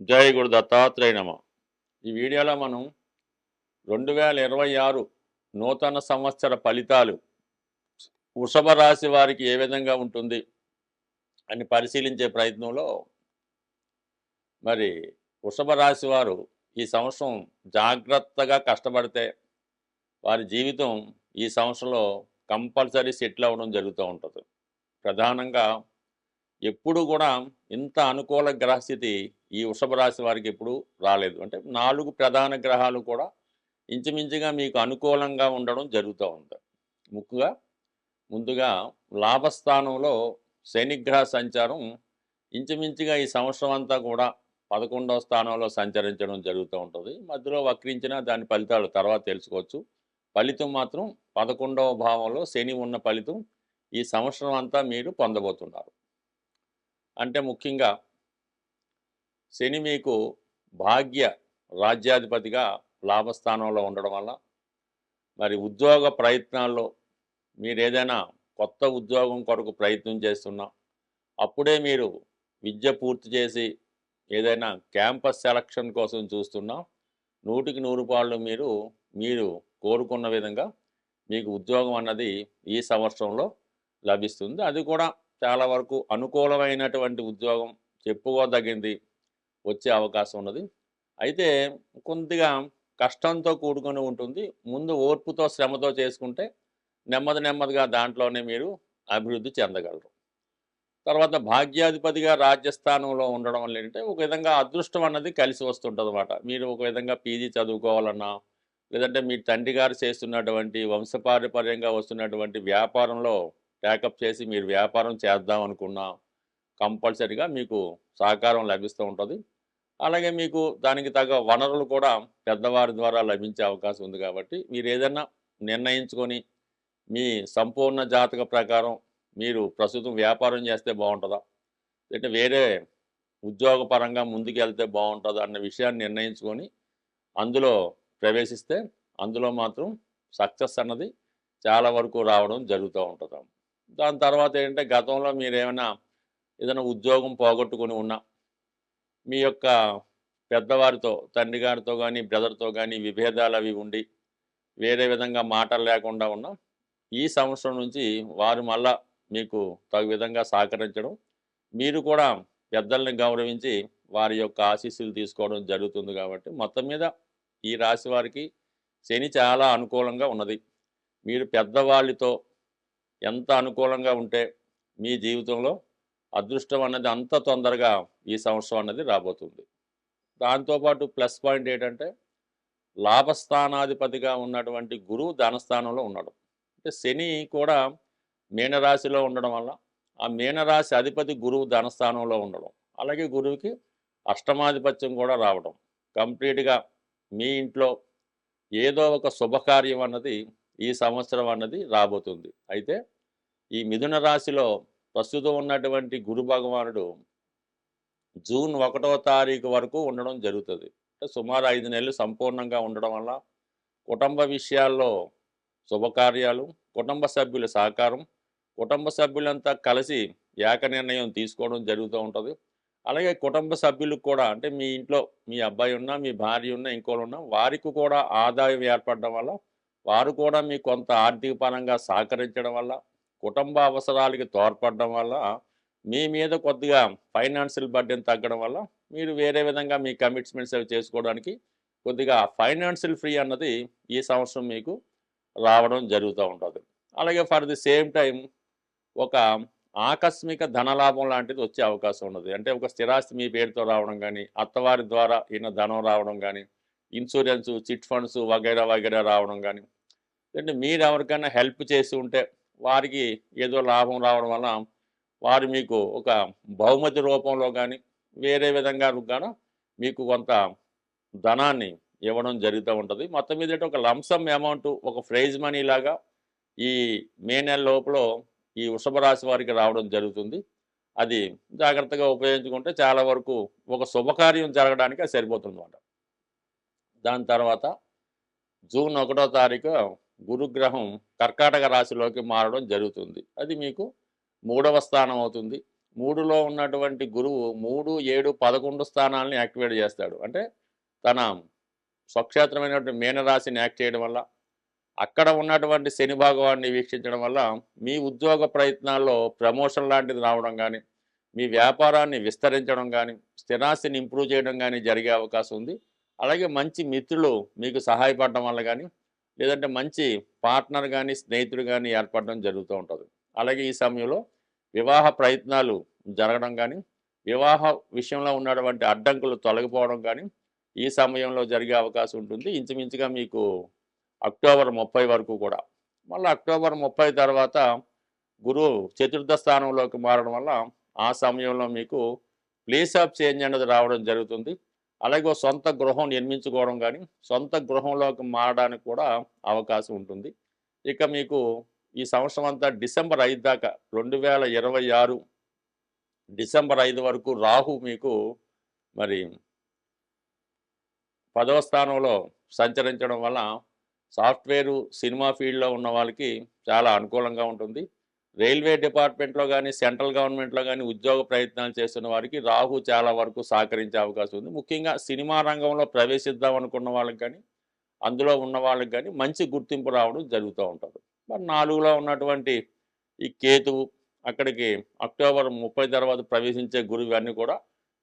జై గురు దత్తాత్రేయ నమ. ఈ వీడియోలో మనం రెండు వేల ఇరవై ఆరు నూతన సంవత్సర ఫలితాలు వృషభ రాశి వారికి ఏ విధంగా ఉంటుంది అని పరిశీలించే ప్రయత్నంలో మరి వృషభ రాశి వారు ఈ సంవత్సరం జాగ్రత్తగా కష్టపడితే వారి జీవితం ఈ సంవత్సరంలో కంపల్సరీ సెటిల్ అవ్వడం జరుగుతూ ఉంటుంది. ప్రధానంగా ఎప్పుడు కూడా ఇంత అనుకూల గ్రహస్థితి ఈ వృషభ రాశి వారికి ఎప్పుడు రాలేదు. అంటే నాలుగు ప్రధాన గ్రహాలు కూడా ఇంచుమించుగా మీకు అనుకూలంగా ఉండడం జరుగుతూ ఉంది ముఖ్యంగా ముందుగా లాభస్థానంలో శనిగ్రహ సంచారం ఇంచుమించుగా ఈ సంవత్సరం అంతా కూడా పదకొండవ స్థానంలో సంచరించడం జరుగుతూ ఉంటుంది. మధ్యలో వక్రించిన దాని ఫలితాలు తర్వాత తెలుసుకోవచ్చు. ఫలితం మాత్రం పదకొండవ భావంలో శని ఉన్న ఫలితం ఈ సంవత్సరం అంతా మీరు పొందబోతున్నారు. అంటే ముఖ్యంగా శని మీకు భాగ్య రాజ్యాధిపతిగా లాభస్థానంలో ఉండడం వల్ల మరి ఉద్యోగ ప్రయత్నాల్లో మీరు ఏదైనా కొత్త ఉద్యోగం కొరకు ప్రయత్నం చేస్తున్నా అప్పుడే మీరు విద్య పూర్తి చేసి ఏదైనా క్యాంపస్ సెలక్షన్ కోసం చూస్తున్నా నూటికి నూరు పాళ్ళు మీరు మీరు కోరుకున్న విధంగా మీకు ఉద్యోగం అన్నది ఈ సంవత్సరంలో లభిస్తుంది. అది కూడా చాలా వరకు అనుకూలమైనటువంటి ఉద్యోగం చెప్పుకోదగింది వచ్చే అవకాశం ఉన్నది. అయితే కొద్దిగా కష్టంతో కూడుకొని ఉంటుంది. ముందు ఓర్పుతో శ్రమతో చేసుకుంటే నెమ్మది నెమ్మదిగా దాంట్లోనే మీరు అభివృద్ధి చెందగలరు. తర్వాత భాగ్యాధిపతిగా రాజ్యస్థానంలో ఉండడం వల్ల ఏంటంటే ఒక విధంగా అదృష్టం అన్నది కలిసి వస్తుంటుంది అనమాట మీరు ఒక విధంగా పీజీ చదువుకోవాలన్నా లేదంటే మీ తండ్రి గారు చేస్తున్నటువంటి వంశపారపర్యంగా వస్తున్నటువంటి వ్యాపారంలో ట్యాకప్ చేసి మీరు వ్యాపారం చేద్దాం అనుకున్నా కంపల్సరిగా మీకు సహకారం లభిస్తూ ఉంటుంది. అలాగే మీకు దానికి తగ్గ వనరులు కూడా పెద్దవారి ద్వారా లభించే అవకాశం ఉంది కాబట్టి మీరు ఏదైనా నిర్ణయించుకొని మీ సంపూర్ణ జాతక ప్రకారం మీరు ప్రస్తుతం వ్యాపారం చేస్తే బాగుంటుందా? లేదంటే వేరే ఉద్యోగపరంగా ముందుకు వెళ్తే బాగుంటుందా అన్న విషయాన్ని నిర్ణయించుకొని అందులో ప్రవేశిస్తే అందులో మాత్రం సక్సెస్ అన్నది చాలా వరకు రావడం జరుగుతూ ఉంటుంది? దాని తర్వాత ఏంటంటే గతంలో మీరు ఏమైనా ఏదైనా ఉద్యోగం పోగొట్టుకుని ఉన్నా మీ యొక్క పెద్దవారితో తండ్రి గారితో కానీ బ్రదర్తో కానీ విభేదాలు అవి ఉండి వేరే విధంగా మాటలు లేకుండా ఉన్నా ఈ సంవత్సరం నుంచి వారు మళ్ళా మీకు తగు విధంగా సహకరించడం మీరు కూడా పెద్దల్ని గౌరవించి వారి యొక్క ఆశీస్సులు తీసుకోవడం జరుగుతుంది కాబట్టి మొత్తం మీద ఈ రాశి వారికి శని చాలా అనుకూలంగా ఉన్నది. మీరు పెద్దవాళ్ళతో ఎంత అనుకూలంగా ఉంటే మీ జీవితంలో అదృష్టం అన్నది అంత తొందరగా ఈ సంవత్సరం అన్నది రాబోతుంది. దాంతోపాటు ప్లస్ పాయింట్ ఏంటంటే లాభస్థానాధిపతిగా ఉన్నటువంటి గురువు ధనస్థానంలో ఉండడం. అంటే శని కూడా మీనరాశిలో ఉండడం వల్ల ఆ మీనరాశి అధిపతి గురువు ధనస్థానంలో ఉండడం. అలాగే గురువుకి అష్టమాధిపత్యం కూడా రావడం. కంప్లీట్గా మీ ఇంట్లో ఏదో ఒక శుభకార్యం అన్నది ఈ సంవత్సరం అన్నది రాబోతుంది. అయితే ఈ మిథున రాశిలో ప్రస్తుతం ఉన్నటువంటి గురు భగవానుడు జూన్ ఒకటో తారీఖు వరకు ఉండడం జరుగుతుంది. అంటే సుమారు ఐదు నెలలు సంపూర్ణంగా ఉండడం వల్ల కుటుంబ విషయాల్లో శుభకార్యాలు కుటుంబ సభ్యుల సహకారం కుటుంబ సభ్యులంతా కలిసి ఏక నిర్ణయం తీసుకోవడం జరుగుతూ ఉంటుంది. అలాగే కుటుంబ సభ్యులకు కూడా అంటే మీ ఇంట్లో మీ అబ్బాయి ఉన్నా మీ భార్య ఉన్నా ఇంకోళ్ళు ఉన్నా వారికి కూడా ఆదాయం ఏర్పడడం వల్ల వారు కూడా మీకు కొంత ఆర్థిక పరంగా సహకరించడం వల్ల కుటుంబ అవసరాలకి తోడ్పడడం వల్ల మీ మీద కొద్దిగా ఫైనాన్షియల్ బర్డెన్ తగ్గడం వల్ల మీరు వేరే విధంగా మీ కమిట్మెంట్స్ అవి చేసుకోవడానికి కొద్దిగా ఫైనాన్షియల్ ఫ్రీ అన్నది ఈ సంవత్సరం మీకు రావడం జరుగుతూ ఉంటుంది. అలాగే ఫర్ ది సేమ్ టైం ఒక ఆకస్మిక ధనలాభం లాంటిది వచ్చే అవకాశం ఉన్నది. అంటే ఒక స్థిరాస్తి మీ పేరుతో రావడం కానీ అత్తవారి ద్వారా ఈయన ధనం రావడం కానీ ఇన్సూరెన్స్ చిట్ ఫండ్స్ వగైరా వగైరా రావడం కానీ లేదంటే మీరు ఎవరికైనా హెల్ప్ చేసి ఉంటే వారికి ఏదో లాభం రావడం వల్ల వారు మీకు ఒక బహుమతి రూపంలో కానీ వేరే విధంగా కానీ మీకు కొంత ధనాన్ని ఇవ్వడం జరుగుతూ ఉంటుంది. మొత్తం మీద ఒక లంసమ్ అమౌంట్ ఒక ప్రైజ్ మనీ లాగా ఈ మే నెల లోపల ఈ వృషభ రాశి వారికి రావడం జరుగుతుంది. అది జాగ్రత్తగా ఉపయోగించుకుంటే చాలా వరకు ఒక శుభకార్యం జరగడానికి సరిపోతుంది అన్నమాట దాని తర్వాత జూన్ ఒకటో తారీఖు గురుగ్రహం కర్కాటక రాశిలోకి మారడం జరుగుతుంది. అది మీకు మూడవ స్థానం అవుతుంది. మూడులో ఉన్నటువంటి గురువు మూడు ఏడు పదకొండు స్థానాలని యాక్టివేట్ చేస్తాడు. అంటే తన స్వక్షేత్రమైనటువంటి మీనరాశిని యాక్ట్ చేయడం వల్ల అక్కడ ఉన్నటువంటి శని భగవాన్ని వీక్షించడం వల్ల మీ ఉద్యోగ ప్రయత్నాల్లో ప్రమోషన్ లాంటిది రావడం కానీ మీ వ్యాపారాన్ని విస్తరించడం కానీ స్థిరాస్తిని ఇంప్రూవ్ చేయడం కానీ జరిగే అవకాశం ఉంది. అలాగే మంచి మిత్రులు మీకు సహాయపడడం వల్ల కానీ లేదంటే మంచి పార్ట్నర్ కానీ స్నేహితుడు కానీ ఏర్పడడం జరుగుతూ ఉంటుంది. అలాగే ఈ సమయంలో వివాహ ప్రయత్నాలు జరగడం కానీ వివాహ విషయంలో ఉన్నటువంటి అడ్డంకులు తొలగిపోవడం కానీ ఈ సమయంలో జరిగే అవకాశం ఉంటుంది. ఇంచుమించుగా మీకు అక్టోబర్ ముప్పై వరకు కూడా. మళ్ళీ అక్టోబర్ ముప్పై తర్వాత గురువు చతుర్థ స్థానంలోకి మారడం వల్ల ఆ సమయంలో మీకు ప్లేస్ ఆఫ్ చేంజ్ అనేది రావడం జరుగుతుంది. అలాగే సొంత గృహం నిర్మించుకోవడం కానీ సొంత గృహంలోకి మారడానికి కూడా అవకాశం ఉంటుంది. ఇక మీకు ఈ సంవత్సరం అంతా డిసెంబర్ ఐదు దాకా రెండు వేల ఇరవై ఆరు డిసెంబర్ ఐదు వరకు రాహు మీకు మరి పదవ స్థానంలో సంచరించడం వల్ల సాఫ్ట్వేరు సినిమా ఫీల్డ్లో ఉన్న వాళ్ళకి చాలా అనుకూలంగా ఉంటుంది. రైల్వే డిపార్ట్మెంట్లో కానీ సెంట్రల్ గవర్నమెంట్లో కానీ ఉద్యోగ ప్రయత్నాలు చేస్తున్న వారికి రాహు చాలా వరకు సహకరించే అవకాశం ఉంది. ముఖ్యంగా సినిమా రంగంలో ప్రవేశిద్దాం అనుకున్న వాళ్ళకి కానీ అందులో ఉన్న వాళ్ళకి కానీ మంచి గుర్తింపు రావడం జరుగుతూ ఉంటుంది. మరి నాలుగులో ఉన్నటువంటి ఈ కేతువు అక్కడికి అక్టోబర్ ముప్పై తర్వాత ప్రవేశించే గురువు అన్నీ కూడా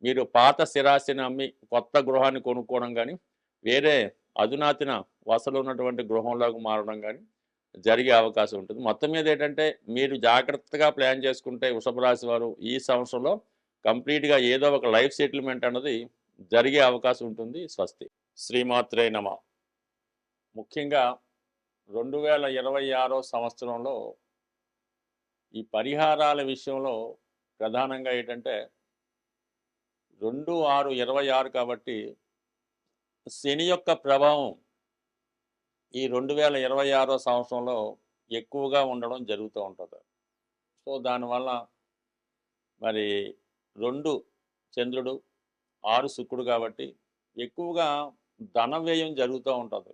మీరు పాత స్థిరాస్తిని అమ్మి కొత్త గృహాన్ని కొనుక్కోవడం కానీ వేరే అధునాతిన వసలు ఉన్నటువంటి గృహంలోకి మారడం కానీ జరిగే అవకాశం ఉంటుంది. మొత్తం మీద ఏంటంటే మీరు జాగ్రత్తగా ప్లాన్ చేసుకుంటే వృషభ రాశి వారు ఈ సంవత్సరంలో కంప్లీట్గా ఏదో ఒక లైఫ్ సెటిల్మెంట్ అన్నది జరిగే అవకాశం ఉంటుంది. స్వస్తి. శ్రీమాత్రే నమ. ముఖ్యంగా రెండు వేల ఇరవై ఆరో సంవత్సరంలో ఈ పరిహారాల విషయంలో ప్రధానంగా ఏంటంటే రెండు ఆరు ఇరవై ఆరు కాబట్టి శని యొక్క ప్రభావం ఈ రెండు వేల ఇరవై ఆరో సంవత్సరంలో ఎక్కువగా ఉండడం జరుగుతూ ఉంటుంది. సో దానివల్ల మరి రెండు చంద్రుడు ఆరు శుక్రుడు కాబట్టి ఎక్కువగా ధన వ్యయం జరుగుతూ ఉంటుంది.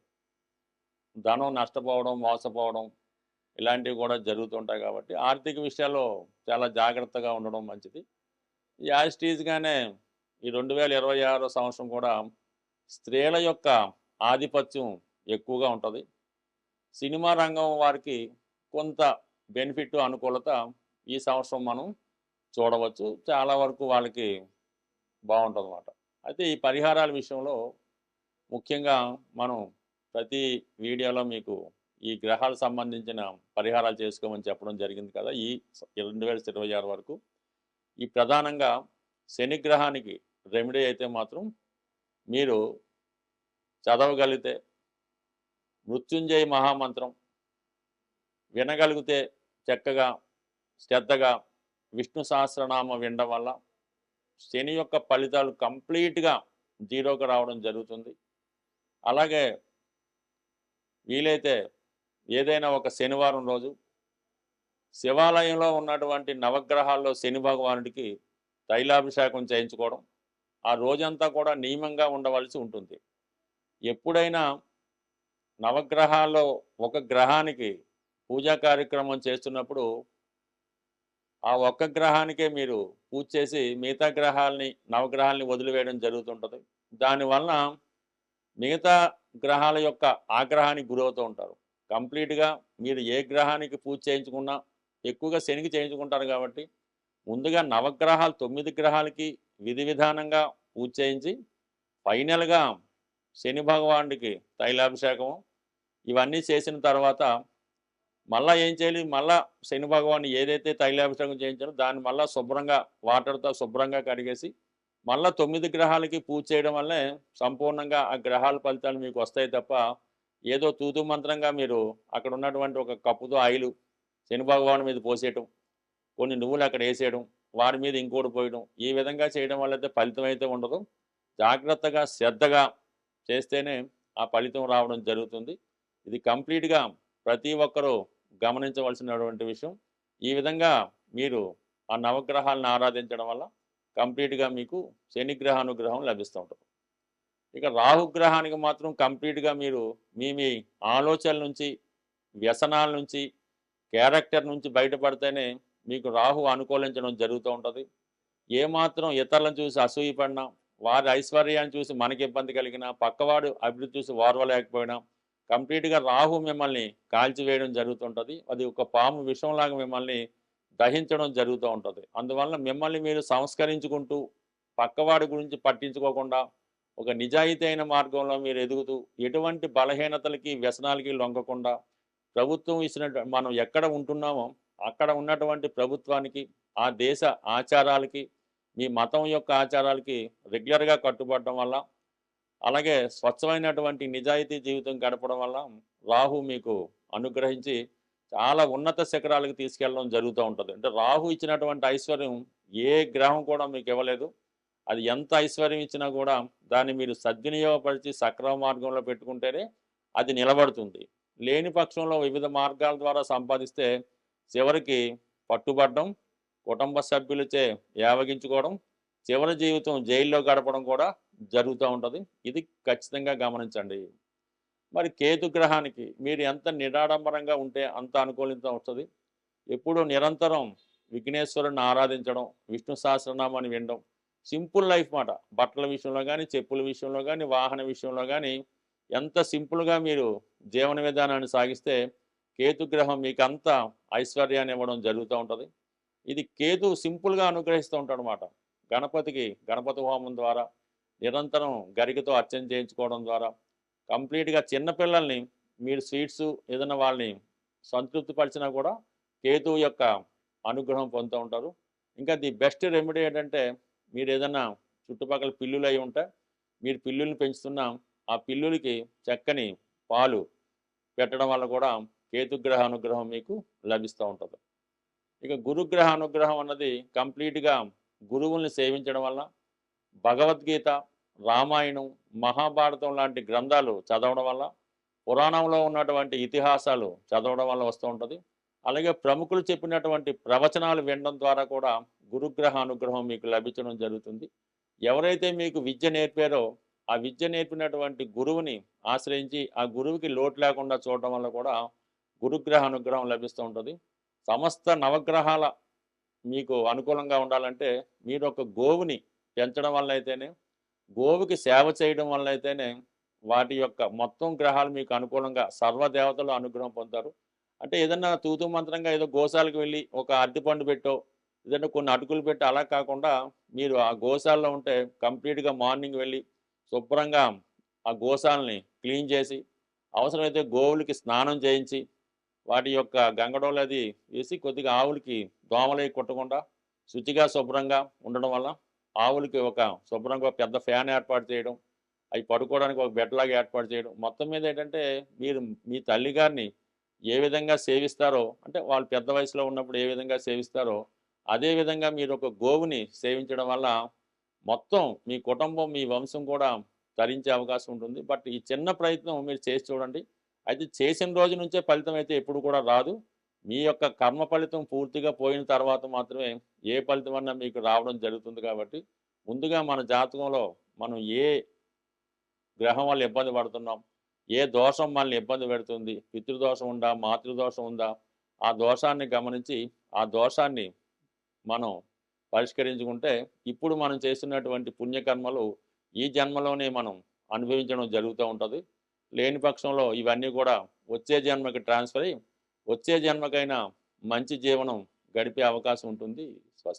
ధనం నష్టపోవడం మోసపోవడం ఇలాంటివి కూడా జరుగుతుంటాయి కాబట్టి ఆర్థిక విషయాల్లో చాలా జాగ్రత్తగా ఉండడం మంచిది. యాజ్టీజ్గానే ఈ రెండు వేల ఇరవై ఆరో సంవత్సరం కూడా స్త్రీల యొక్క ఆధిపత్యం ఎక్కువగా ఉంటుంది. సినిమా రంగం వారికి కొంత బెనిఫిట్ అనుకూలత ఈ సంవత్సరం మనం చూడవచ్చు. చాలా వరకు వాళ్ళకి బాగుంటుంది అన్నమాట అయితే ఈ పరిహారాల విషయంలో ముఖ్యంగా మనం ప్రతి వీడియోలో మీకు ఈ గ్రహాలకు సంబంధించిన పరిహారాలు చేసుకోమని చెప్పడం జరిగింది కదా ఈ రెండు వేల ఇరవై ఆరు వరకు. ఈ ప్రధానంగా శని గ్రహానికి రెమెడీ అయితే మాత్రం మీరు చదవగలిగితే మృత్యుంజయ మహామంత్రం వినగలిగితే చక్కగా శ్రద్ధగా విష్ణు సహస్రనామం వినడం వల్ల శని యొక్క ఫలితాలు కంప్లీట్గా జీరోకి రావడం జరుగుతుంది. అలాగే వీలైతే ఏదైనా ఒక శనివారం రోజు శివాలయంలో ఉన్నటువంటి నవగ్రహాల్లో శని భగవానుడికి తైలాభిషేకం చేయించుకోవడం ఆ రోజంతా కూడా నియమంగా ఉండవలసి ఉంటుంది. ఎప్పుడైనా నవగ్రహాల్లో ఒక గ్రహానికి పూజా కార్యక్రమం చేస్తున్నప్పుడు ఆ ఒక్క గ్రహానికే మీరు పూజ చేసి మిగతా గ్రహాలని నవగ్రహాలని వదిలివేయడం జరుగుతుంటుంది. దానివలన మిగతా గ్రహాల యొక్క ఆగ్రహానికి గురవుతూ ఉంటారు. కంప్లీట్గా మీరు ఏ గ్రహానికి పూజ చేయించుకున్నా ఎక్కువగా శనికి చేయించుకుంటారు కాబట్టి ముందుగా నవగ్రహాలు తొమ్మిది గ్రహాలకి విధి విధానంగా పూజ చేయించి ఫైనల్గా శని భగవానుడికి తైలాభిషేకము ఇవన్నీ చేసిన తర్వాత మళ్ళా ఏం చేయాలి? మళ్ళా శని భగవాన్ ఏదైతే తైలాభిషేకం చేయించారో దాన్ని మళ్ళీ శుభ్రంగా వాటర్తో శుభ్రంగా కడిగేసి మళ్ళా తొమ్మిది గ్రహాలకి పూజ చేయడం వల్లే సంపూర్ణంగా ఆ గ్రహాల ఫలితాలు మీకు వస్తాయి తప్ప ఏదో తూతు మంత్రంగా మీరు అక్కడ ఉన్నటువంటి ఒక కప్పుతో ఆయిలు శని భగవాన్ మీద పోసేయటం కొన్ని నువ్వులు అక్కడ వేసేయడం వారి మీద ఇంకోటి పోయడం ఈ విధంగా చేయడం వల్ల అయితే ఫలితం అయితే ఉండదు. జాగ్రత్తగా శ్రద్ధగా చేస్తేనే ఆ ఫలితం రావడం జరుగుతుంది. ఇది కంప్లీట్గా ప్రతి ఒక్కరూ గమనించవలసినటువంటి విషయం. ఈ విధంగా మీరు ఆ నవగ్రహాలను ఆరాధించడం వల్ల కంప్లీట్గా మీకు శనిగ్రహానుగ్రహం లభిస్తూ ఉంటుంది. ఇక రాహుగ్రహానికి మాత్రం కంప్లీట్గా మీరు మీ మీ ఆలోచనల నుంచి వ్యసనాల నుంచి క్యారెక్టర్ నుంచి బయటపడితేనే మీకు రాహు అనుకూలించడం జరుగుతూ ఉంటుంది. ఏమాత్రం ఇతరులను చూసి అసూయపడినా వారి ఐశ్వర్యాన్ని చూసి మనకి ఇబ్బంది కలిగినా పక్కవాడు అభివృద్ధి చూసి వారవలేకపోయినా కంప్లీట్గా రాహు మిమ్మల్ని కాల్చివేయడం జరుగుతుంటుంది. అది ఒక పాము విషంలాగా మిమ్మల్ని దహించడం జరుగుతూ ఉంటుంది. అందువల్ల మిమ్మల్ని మీరు సంస్కరించుకుంటూ పక్కవాడి గురించి పట్టించుకోకుండా ఒక నిజాయితీ అయిన మార్గంలో మీరు ఎదుగుతూ ఎటువంటి బలహీనతలకి వ్యసనాలకి లొంగకుండా ప్రభుత్వం ఇచ్చిన మనం ఎక్కడ ఉంటున్నామో అక్కడ ఉన్నటువంటి ప్రభుత్వానికి ఆ దేశ ఆచారాలకి మీ మతం యొక్క ఆచారాలకి రెగ్యులర్గా కట్టుబడడం వల్ల అలాగే స్వచ్ఛమైనటువంటి నిజాయితీ జీవితం గడపడం వల్ల రాహు మీకు అనుగ్రహించి చాలా ఉన్నత శిఖరాలకు తీసుకెళ్ళడం జరుగుతూ ఉంటుంది. అంటే రాహు ఇచ్చినటువంటి ఐశ్వర్యం ఏ గ్రహం కూడా మీకు ఇవ్వలేదు. అది ఎంత ఐశ్వర్యం ఇచ్చినా కూడా దాన్ని మీరు సద్వినియోగపరిచి సక్రమ మార్గంలో పెట్టుకుంటేనే అది నిలబడుతుంది. లేని పక్షంలో వివిధ మార్గాల ద్వారా సంపాదిస్తే చివరికి పట్టుబడడం కుటుంబ సభ్యులచే యావగించుకోవడం చివరి జీవితం జైల్లో గడపడం కూడా జరుగుతూ ఉంటుంది. ఇది ఖచ్చితంగా గమనించండి. మరి కేతు గ్రహానికి మీరు ఎంత నిరాడంబరంగా ఉంటే అంత అనుకూలిత వస్తుంది. ఎప్పుడు నిరంతరం విఘ్నేశ్వరుని ఆరాధించడం విష్ణు సహస్రనామాన్ని వినడం సింపుల్ లైఫ్ మాట. బట్టల విషయంలో కానీ చెప్పుల విషయంలో కానీ వాహన విషయంలో కానీ ఎంత సింపుల్గా మీరు జీవన విధానాన్ని సాగిస్తే కేతు గ్రహం మీకు అంత ఐశ్వర్యాన్ని ఇవ్వడం జరుగుతూ ఉంటుంది. ఇది కేతు సింపుల్గా అనుగ్రహిస్తూ ఉంటాడు అనమాట గణపతికి గణపతి హోమం ద్వారా నిరంతరం గరికతో అర్చన చేయించుకోవడం ద్వారా కంప్లీట్గా చిన్నపిల్లల్ని మీరు స్వీట్స్ ఏదైనా వాళ్ళని సంతృప్తిపరిచినా కూడా కేతు యొక్క అనుగ్రహం పొందుతూ ఉంటారు. ఇంకా ది బెస్ట్ రెమెడీ ఏంటంటే మీరు ఏదైనా చుట్టుపక్కల పిల్లులు అయి ఉంటే మీరు పిల్లుల్ని పెంచుతున్నా ఆ పిల్లులకి చక్కని పాలు పెట్టడం వల్ల కూడా కేతుగ్రహ అనుగ్రహం మీకు లభిస్తూ ఉంటుంది. ఇక గురుగ్రహ అనుగ్రహం అన్నది కంప్లీట్గా గురువుల్ని సేవించడం వల్ల భగవద్గీత రామాయణం మహాభారతం లాంటి గ్రంథాలు చదవడం వల్ల పురాణంలో ఉన్నటువంటి ఇతిహాసాలు చదవడం వల్ల వస్తూ ఉంటుంది. అలాగే ప్రముఖులు చెప్పినటువంటి ప్రవచనాలు వినడం ద్వారా కూడా గురుగ్రహ అనుగ్రహం మీకు లభించడం జరుగుతుంది. ఎవరైతే మీకు విద్య నేర్పారో ఆ విద్య నేర్పినటువంటి గురువుని ఆశ్రయించి ఆ గురువుకి లోటు లేకుండా చూడటం వల్ల కూడా గురుగ్రహ అనుగ్రహం లభిస్తూ ఉంటుంది. సమస్త నవగ్రహాల మీకు అనుకూలంగా ఉండాలంటే మీరు ఒక గోవుని పెంచడం వల్ల అయితేనే గోవుకి సేవ చేయడం వల్ల అయితేనే వాటి యొక్క మొత్తం గ్రహాలు మీకు అనుకూలంగా సర్వదేవతలు అనుగ్రహం పొందుతారు. అంటే ఏదన్నా తూతు మంత్రంగా ఏదో గోశాలకు వెళ్ళి ఒక అరటిపండు పెట్టో ఏదైనా కొన్ని అటుకులు పెట్టి అలా కాకుండా మీరు ఆ గోశాలలో ఉంటే కంప్లీట్గా మార్నింగ్ వెళ్ళి శుభ్రంగా ఆ గోశాలని క్లీన్ చేసి అవసరమైతే గోవులకి స్నానం చేయించి వాటి యొక్క గంగడోలు అది వేసి కొద్దిగా ఆవులకి దోమలై కొట్టకుండా శుచిగా శుభ్రంగా ఉండడం వల్ల ఆవులకి ఒక శుభ్రంగా పెద్ద ఫ్యాన్ ఏర్పాటు చేయడం అవి పడుకోవడానికి ఒక బెడ్లాగా ఏర్పాటు చేయడం. మొత్తం మీద ఏంటంటే మీరు మీ తల్లిగారిని ఏ విధంగా సేవిస్తారో అంటే వాళ్ళు పెద్ద వయసులో ఉన్నప్పుడు ఏ విధంగా సేవిస్తారో అదే విధంగా మీరు ఒక గోవుని సేవించడం వల్ల మొత్తం మీ కుటుంబం మీ వంశం కూడా తరించే అవకాశం ఉంటుంది. బట్ ఈ చిన్న ప్రయత్నం మీరు చేసి చూడండి. అయితే చేసిన రోజు నుంచే ఫలితం అయితే ఎప్పుడు కూడా రాదు. మీ యొక్క కర్మ ఫలితం పూర్తిగా పోయిన తర్వాత మాత్రమే ఏ ఫలితం అన్నా మీకు రావడం జరుగుతుంది కాబట్టి ముందుగా మన జాతకంలో మనం ఏ గ్రహం వల్ల ఇబ్బంది పడుతున్నాం ఏ దోషం మనల్ని ఇబ్బంది పెడుతుంది పితృదోషం ఉందా మాతృదోషం ఉందా ఆ దోషాన్ని గమనించి ఆ దోషాన్ని మనం పరిష్కరించుకుంటే ఇప్పుడు మనం చేస్తున్నటువంటి పుణ్యకర్మలు ఈ జన్మలోనే మనం అనుభవించడం జరుగుతూ ఉంటుంది. లేని పక్షంలో ఇవన్నీ కూడా వచ్చే జన్మకి ట్రాన్స్ఫర్ అయ్యి వచ్చే జన్మకైనా మంచి జీవనం గడిపే అవకాశం ఉంటుంది.